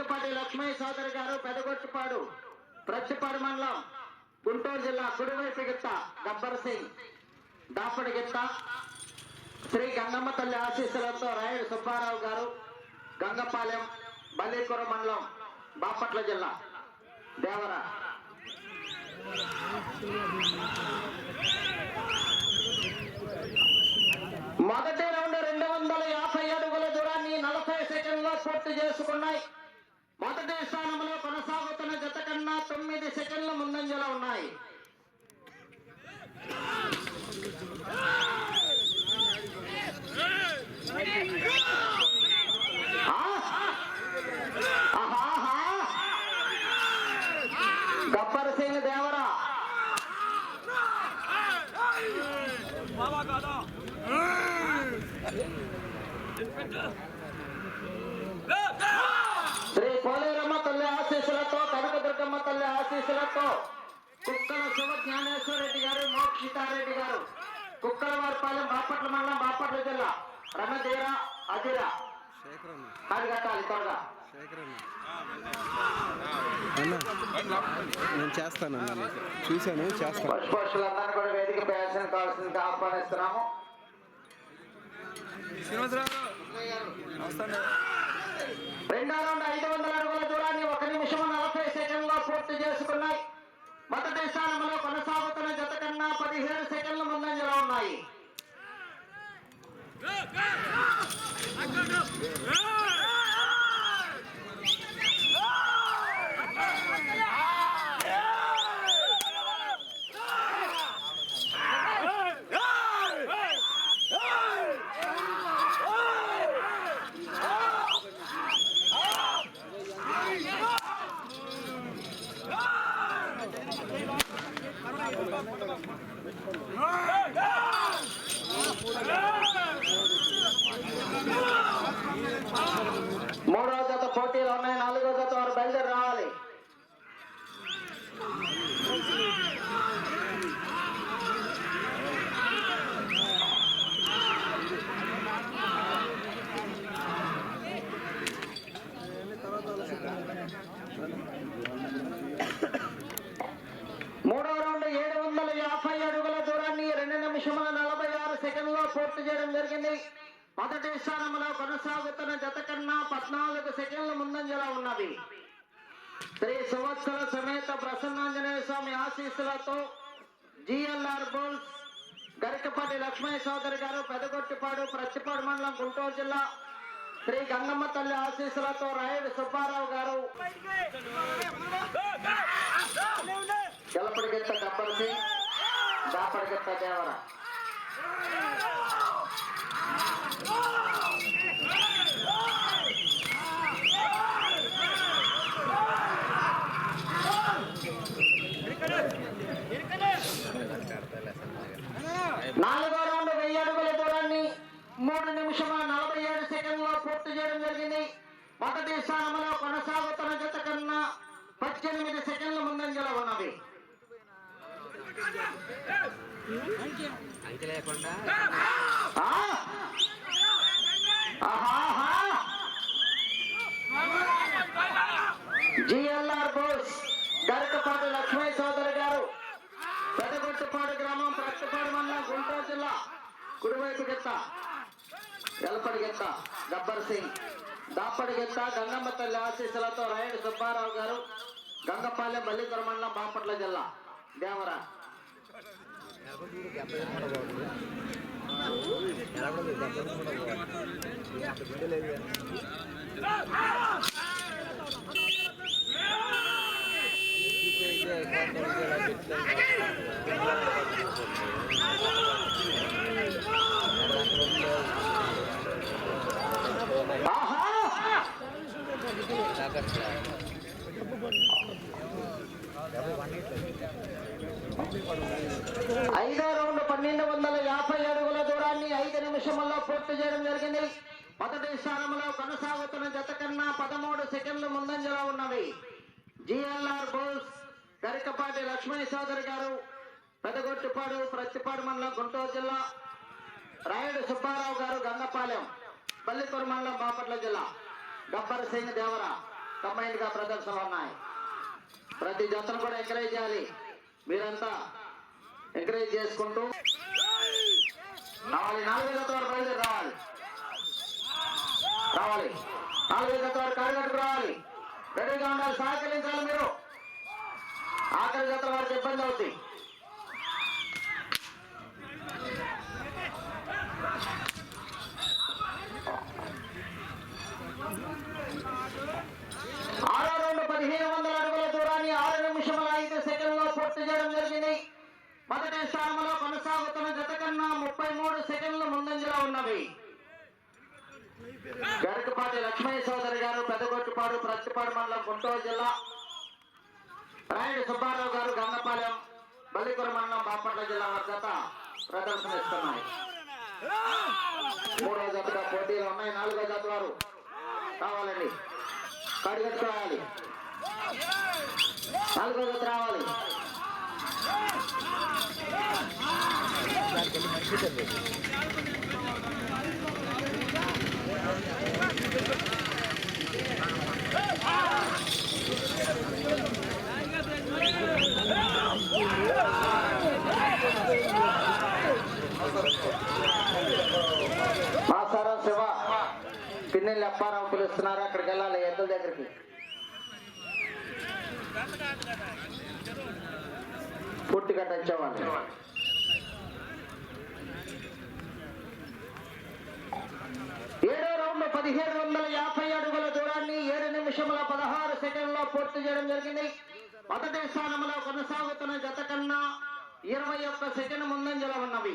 గరికపాటి లక్ష్మయ్య సోదరి గారు పెదగొట్టుపాడు ప్రత్తిపాడు మండలం గుంటూరు జిల్లా కుడివైపు గిత్త గబ్బర్ సింగ్. దాపడి గిత్త శ్రీ గంగమ్మ తల్లి ఆశీస్సులతో రాయుడు సుబ్బారావు గారు గంగపాలెం బల్లీపురం మండలం బాపట్ల జిల్లా దేవరా. మొదటి రౌండ్ రెండు వందల యాభై అడుగుల దూరాన్ని నలభై సెకండ్లో పూర్తి చేసుకున్నాయి. మొదటి స్థానంలో కొనసాగుతున్న జత కన్నా తొమ్మిది సెకండ్ల ముందంజలో ఉన్నాయి ఆ? ఆహాహా. గబ్బర్ సింగ్ దేవరా శ్రీ పోలేరమ్మ తల్లి ఆశీస్సులతో కనకదుర్గమ్మ తల్లి ఆశీస్సులతో కుక్కల శివ జ్ఞానేశ్వర రెడ్డి గారు మోక్షితారెడ్డి గారు. కుక్కల వారిపాలెం బాపట్ల మండలం బాపట్ల జిల్లా. రణధీర అధిర అది కట్టాలి త్వరగా. నేను చేస్తాను. చూశాను చేస్తాను. పశుపక్షులందరినీ కూడా వేదిక ప్రయాసం కావాల్సింది ఆహ్వానిస్తున్నాము. రెండో రౌండ్ ఐదు వందల అడుగుల దూరాన్ని ఒక నిమిషం నలభై సెకండ్లో చేసుకున్నాయి. మొదటి స్థానంలో కొనసాగుతున్న జత కన్నా పదిహేను సెకండ్ల ముందంజలో ఉన్నాయి మూడో జత పోటీలు ఉన్నాయి నాలుగో జత వారు బయలుదేరి రావాలి మూడో రౌండ్ ఏడు వందల యాభై అడుగుల దూరాన్ని రెండు నిమిషముల నలభై ఆరు సెకండ్లో పూర్తి చేయడం జరిగింది మొదటి స్థానంలో కొనసాగుతున్న జత కన్నా పద్నాలుగు సెకండ్ల ముందంజలో ఉన్నది శ్రీ సంవత్సర సమేత ప్రసన్నాంజనేయ స్వామి ఆశీస్సులతో జిఎల్ఆర్ బోల్స్ గరికపాటి లక్ష్మయ్య చౌదరి గారు పెదగొట్టిపాడు ప్రత్తిపాడు మండలం గుంటూరు జిల్లా శ్రీ గంగమ్మ తల్లి ఆశీస్సులతో రాయుడు సుబ్బారావు గారు. గెలపడిగెత్త గబ్బర్ సింగ్ దాపడిగెత్త దేవర నాలుగో రౌండ్ వెయ్యి అడుగుల దూరాన్ని మూడు నిమిషముల నలభై ఏడు సెకండ్లో పూర్తి చేయడం జరిగింది మొదటి స్థానంలో కొనసాగుతున్న జత కన్నా పద్దెనిమిది సెకండ్ల ముందంజలో ఉన్నది. జిఎల్ఆర్ బోస్ గరికపాటి లక్ష్మయ్య చౌదరి గారు పెదగొట్టుపాడు గ్రామం ప్రత్తిపాడు మండలం గుంటూరు జిల్లా కుడివైపు గిత్త ఎలపడి గిత్త గబ్బర్ సింగ్. దాపడి గిత్త గంగమ్మ తల్లి ఆశీస్సులతో రాయుడు సుబ్బారావు గారు గంగపాలెం బల్లిపురం మండలం బాపట్ల జిల్లా దేవరా ఆహా ఐదో రౌండ్ పన్నెండు వందల యాభై అడుగుల దూరాన్ని ఐదు నిమిషముల్లో పూర్తి చేయడం జరిగింది. మొదటి స్థానంలో కొనసాగుతున్న జత కన్నా పదమూడు సెకండ్లు ముందంజలో ఉన్నవి. జిఎల్ఆర్ బోస్ గరికపాటి లక్ష్మణ్ చౌదరి గారు పెదగొట్టిపాడు ప్రత్తిపాడు మండలం గుంటూరు జిల్లా రాయుడు సుబ్బారావు గారు గంగపాలెం పల్లికూరు మండలం బాపట్ల జిల్లా గబ్బర్ సింగ్ దేవరా కంబైన్గా ప్రదర్శనలు ఉన్నాయి. ప్రతి జతను కూడా ఎంకరేజ్ చేయాలి. మీరంతా ఎంకరేజ్ చేసుకుంటూ రావాలి. నాలుగు జత వరకు బయలుదేరి రావాలి. రావాలి నాలుగు జత వరకు కాడిగట్టుకు రావాలి. రెడీగా ఉండాలి. సహకరించాలి మీరు. ఆఖరి జత వారికి ఇబ్బంది అవుతుంది ఆరో రెండు పదిహేను వందల అడుగుల దూరాన్ని ఆరు నిమిషముల ఐదు సెకండ్లో పూర్తి చేయడం జరిగింది మొదటి స్థానంలో కొనసాగుతున్న జత కన్నా ముప్పై మూడు సెకండ్లు ముందంజలో ఉన్నవి గరకపాటి లక్ష్మయ్య సోదరి గారు పెదగొట్టుపాడు మండలం గుంటూరు జిల్లా. రాయుడు సుబ్బారావు గారు గంగపాలెం బల్లికుర మండలం బాపట్ల జిల్లా వారి జత ప్రదర్శన ఇస్తున్నాయి. మూడో జతగా పోటీలు ఉన్నాయి. నాలుగో జత వారు కావాలండి కడిగట్టుకోవాలి నాలుగో జత రావాలి. Thank you. మాసారం శివ పిన్నెల్లి అప్పారావు పిలుస్తున్నారు అక్కడికి వెళ్ళాలి ఎద్దుల దగ్గరికి. పూర్తిగా టచ్ అవ్వాలి ఏడో రౌండ్ పదిహేడు వందల యాభై అడుగుల నిమిషముల పదహారు సెకండ్లో పూర్తి చేయడం జరిగింది. మొదటి స్థానంలో కొనసాగుతున్న జత కన్నా ఇరవై ఒక్క సెకండ్ ముందంజల ఉన్నవి.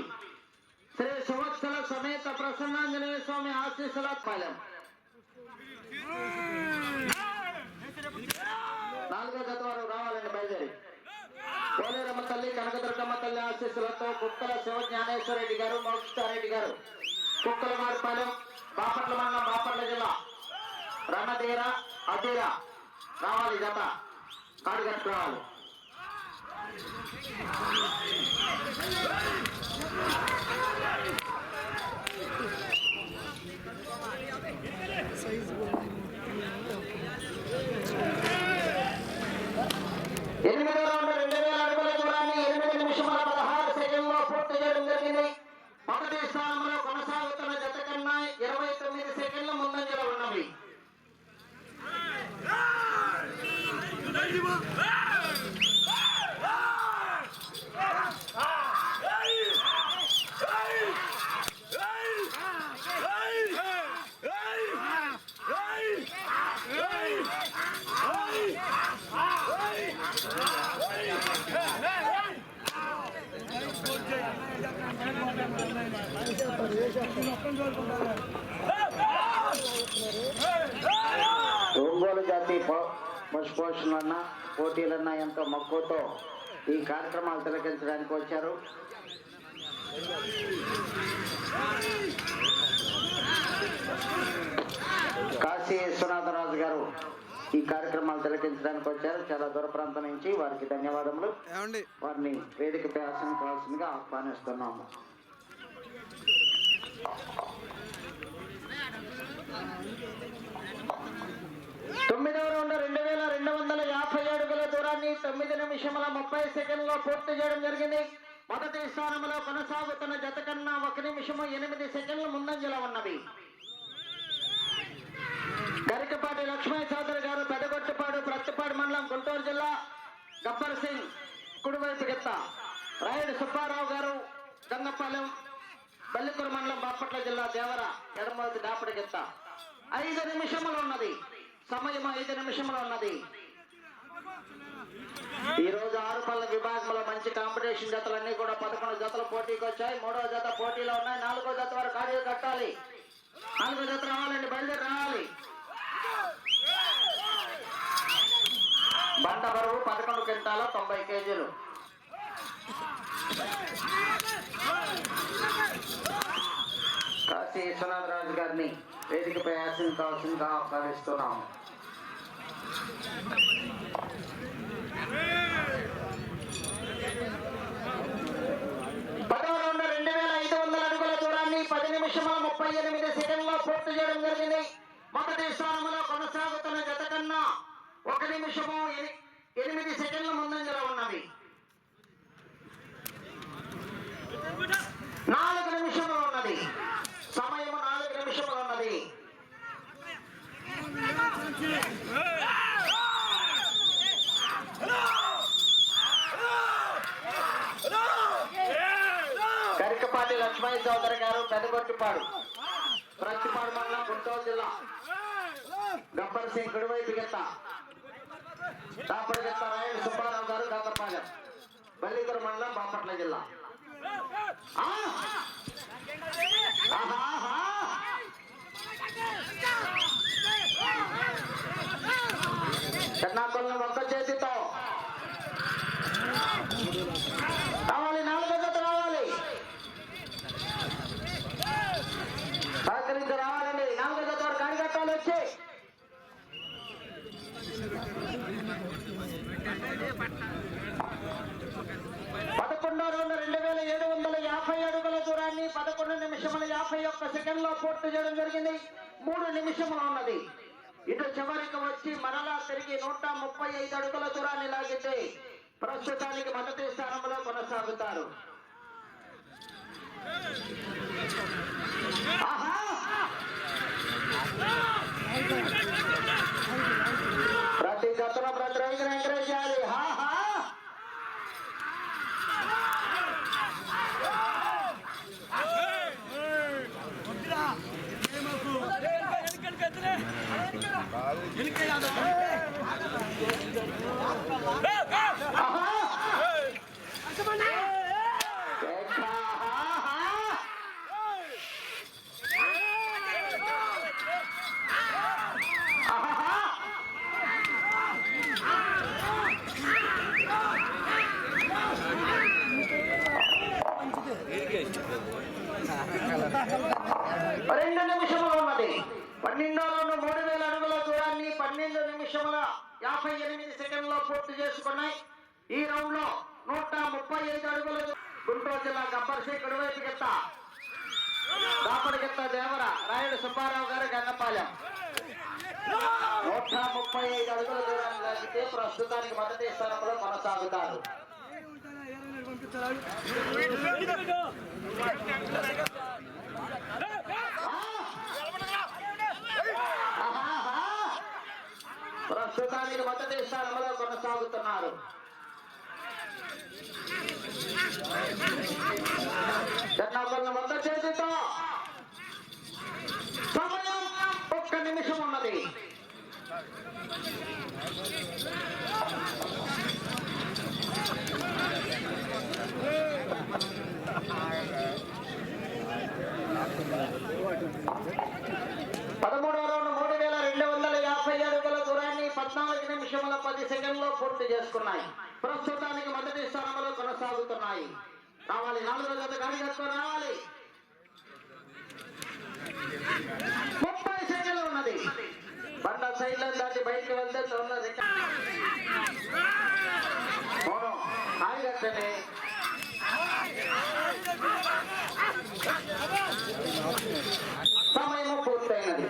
శ్రీ సువత్సల సమేత ప్రసన్నాంజనేయ స్వామి ఆశీస్సుల పాలెం నాలుగో గత వారు రావాలండి బయలుదేరి. కోలేరమ్మ తల్లి కనకదుర్గమ్మ తల్లి ఆశీస్సులతో కుక్కల శివ జ్ఞానేశ్వరరెడ్డి గారు మోక్షారెడ్డి గారు. కుక్కల మార్పాలెం బాపట్ల మండలం రణధీర అధీర. రావాలి జత. కాడిగట్టు రావాలి ఎనిమిది రౌండ్ రెండు వేల అడుగుల దూరాన్ని ఎనిమిది నిమిషముల పదహారు సెకండ్లో పూర్తి చేయడం జరిగింది మొదటి స్థానంలో కొనసాగుతున్న జత కన్నా ఇరవై తొమ్మిది సెకండ్ల ముందంజలో ఉన్నవి ఒంగోలు జాతి పశుపోషణలన్న పోటీలన్న ఎంతో మక్కువతో ఈ కార్యక్రమాలు తిలకించడానికి వచ్చారు. కాశీ విశ్వనాథరాజు గారు ఈ కార్యక్రమాలు తిలకించడానికి వచ్చారు. చాలా దూర ప్రాంతం నుంచి వారికి ధన్యవాదములు. వారిని వేదికపై ఆశించవలసిందిగా ఆహ్వానిస్తున్నాము. తొమ్మిదవ రౌండ్ రెండు వేల రెండు వందల యాభై అడుగుల దూరాన్ని తొమ్మిది నిమిషముల ముప్పై సెకండ్లో పూర్తి చేయడం జరిగింది. మొదటి స్థానంలో కొనసాగుతున్న జత కన్నా ఒక నిమిషము ఎనిమిది సెకండ్లు ముందంజలో ఉన్నవి. గరికపాటి లక్ష్మణ్ చౌదరి గారు పెదగొట్టుపాడు ప్రత్తిపాడు మండలం గుంటూరు జిల్లా గబ్బర్ సింగ్ కుడివైపు గెత్త. రాయుడు సుబ్బారావు గారు గంగపాలెం పల్లికూరు మండలం బాపట్ల జిల్లా దేవర ఎడమవతి దాపడి గిత్త ఐదు నిమిషములు ఉన్నది. సమయం ఐదు నిమిషములు ఉన్నది. ఈ రోజు ఆరు పళ్ళ విభాగంలో మంచి కాంపిటీషన్ జతలన్నీ కూడా పదకొండు జతలు పోటీకి వచ్చాయి. మూడో జత పోటీలో ఉన్నాయి. నాలుగో జత వరకు కార్యం కట్టాలి. నాలుగో జత రావాలండి. బయలుదేరి రావాలి. బండ బరువు పదకొండు క్వింటాల తొంభై కేజీలు. కాశీ విశ్వనాథరాజు గారిని వేదికపై ఆశించాల్సిందిగా ఆహ్వానిస్తున్నాము. పదవ పది నిమిషముల ముప్పై ఎనిమిది సెకండ్లో పూర్తి చేయడం జరిగింది. మొదటి స్థానంలో కొనసాగుతున్న జత కన్నా ఒక నిమిషము ఎనిమిది సెకండ్ల ముందంజలో ఉన్నది. నాలుగు నిమిషములు ఉన్నది సమయము నాలుగు నిమిషములు ఉన్నది కరికపాటి లక్ష్మయ్య చౌదరి గారు పెదగొట్టిపాడు ప్రతిపాడు మండలం గుంటూరు జిల్లా గబ్బర్ సింగ్ కుడివైపు గెత్త దాపడి గెత్త రాయుడు సుబ్బారావు గారు గంగపాలెం బల్లికర మండలం బాపట్ల జిల్లా ఆ! ఆహా, ఆహా! చెన్నాకొల్ని ఒక్క చేతితో రావాలి నాలుగో జత రావాలి సహకరించి రావాలండి నాలుగో జత వరకు అడిగట్టాలి వచ్చి పదకొండో రౌండ్ రెండు వేల ఏడు వందల యాభై అడుగుల మూడు నిమిషముల యాభై ఒక్క సెకండ్లో పూర్తి చేయడం జరిగింది. మూడు నిమిషములు ఉన్నది. ఇటు చివరికి వచ్చి మరలా తిరిగి నూట ముప్పై ఐదు అడుగుల దూరాన్ని లాగితే ప్రస్తుతానికి మొదటి స్థానంలో కొనసాగుతారు. ఆహా! ప్రతి జతలో ప్రతి రైతును ఎంకరేజ్ చేయాలి హా హా ఆహా! ఎక్కా, హా, హా! ఆహా! రెండు నిమిషములు ఉన్నది. పన్నెండో రౌండ్ మూడు వేల అడుగుల దూరాన్ని పన్నెండు నిమిషముల యాభై ఎనిమిది సెకండ్లో పూర్తి చేసుకున్నాయి. ఈ రౌండ్లో నూట ముప్పై ఐదు అడుగుల గుంటూరు జిల్లా గబ్బర్ శేఖర్ వైపు గిత్త దాపడి గిత్త దేవర రాయుడు సుబ్బారావు గారు గన్నపాలెం. నూట ముప్పై ఐదు అడుగుల దూరాన్ని లాగితే ప్రస్తుతానికి మొదటి స్థానంలో కొనసాగుతారు. ప్రస్తుతానికి మొదటి స్థానంలో కొనసాగుతున్నారు. చెన్నాకొల్ల చేతితో సమయం ఒక్క నిమిషం ఉన్నది పదమూడవ రౌండ్ మూడు వేల రెండు వందల యాభై అడుగుల దూరాన్ని పద్నాలుగు నిమిషముల పది సెకండ్లో పూర్తి చేసుకున్నాయి ప్రస్తుతానికి మొదటి స్థానంలో కొనసాగుతున్నాయి రావాలి నాలుగు రోజుల గాడి కట్టుకొని రావాలి. ముప్పై సెకండ్లు ఉన్నది. బండ సైడ్లో దాటి బయటకు వెళ్తే ఉన్నది హాయి కట్టండి. సమయము పూర్తయినది.